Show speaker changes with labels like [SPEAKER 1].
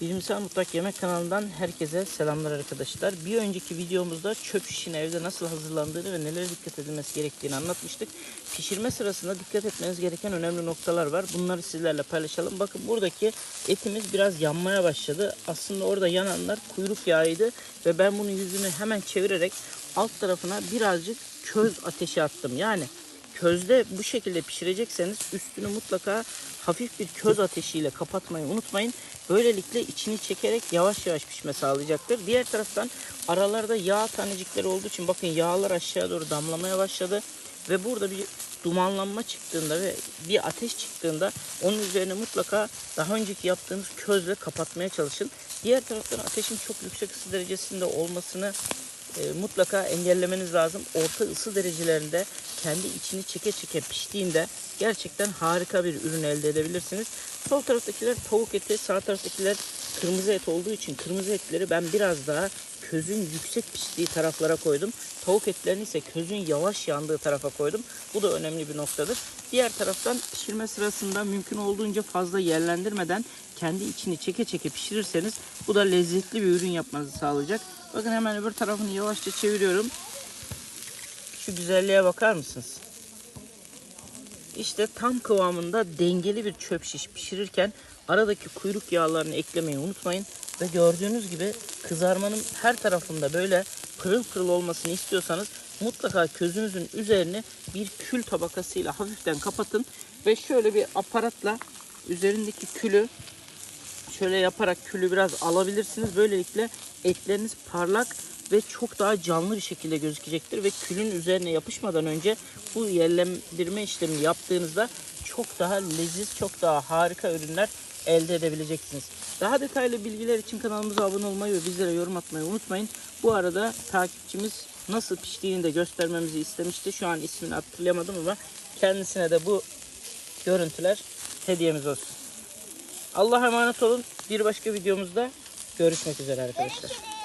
[SPEAKER 1] Bilimsel Mutfak Yemek kanalından herkese selamlar arkadaşlar. Bir önceki videomuzda çöp şişin evde nasıl hazırlandığını ve nelere dikkat edilmesi gerektiğini anlatmıştık. Pişirme sırasında dikkat etmeniz gereken önemli noktalar var. Bunları sizlerle paylaşalım. Bakın buradaki etimiz biraz yanmaya başladı. Aslında orada yananlar kuyruk yağıydı ve ben bunun yüzünü hemen çevirerek alt tarafına birazcık köz ateşi attım. Yani közde bu şekilde pişirecekseniz üstünü mutlaka hafif bir köz ateşiyle kapatmayı unutmayın. Böylelikle içini çekerek yavaş yavaş pişme sağlayacaktır. Diğer taraftan aralarda yağ tanecikleri olduğu için bakın yağlar aşağı doğru damlamaya başladı. Ve burada bir dumanlanma çıktığında ve bir ateş çıktığında onun üzerine mutlaka daha önceki yaptığınız közle kapatmaya çalışın. Diğer taraftan ateşin çok yüksek ısı derecesinde olmasını e, mutlaka engellemeniz lazım. Orta ısı derecelerinde kendi içini çeke çeke piştiğinde gerçekten harika bir ürün elde edebilirsiniz. Sol taraftakiler tavuk eti, sağ taraftakiler kırmızı et olduğu için kırmızı etleri ben biraz daha közün yüksek piştiği taraflara koydum. Tavuk etlerini ise közün yavaş yandığı tarafa koydum. Bu da önemli bir noktadır. Diğer taraftan pişirme sırasında mümkün olduğunca fazla yerlendirmeden kendi içini çeke çeke pişirirseniz bu da lezzetli bir ürün yapmanızı sağlayacak. Bakın hemen öbür tarafını yavaşça çeviriyorum. Şu güzelliğe bakar mısınız? İşte tam kıvamında dengeli bir çöp şiş pişirirken aradaki kuyruk yağlarını eklemeyi unutmayın. Ve gördüğünüz gibi kızarmanın her tarafında böyle pırıl pırıl olmasını istiyorsanız mutlaka közünüzün üzerini bir kül tabakasıyla hafiften kapatın. Ve şöyle bir aparatla üzerindeki külü şöyle yaparak külü biraz alabilirsiniz. Böylelikle etleriniz parlak ve çok daha canlı bir şekilde gözükecektir. Ve külün üzerine yapışmadan önce bu yerlendirme işlemini yaptığınızda çok daha leziz, çok daha harika ürünler elde edebileceksiniz. Daha detaylı bilgiler için kanalımıza abone olmayı ve bizlere yorum atmayı unutmayın. Bu arada takipçimiz nasıl piştiğini de göstermemizi istemişti. Şu an ismini hatırlayamadım ama kendisine de bu görüntüler hediyemiz olsun. Allah'a emanet olun. Bir başka videomuzda görüşmek üzere arkadaşlar.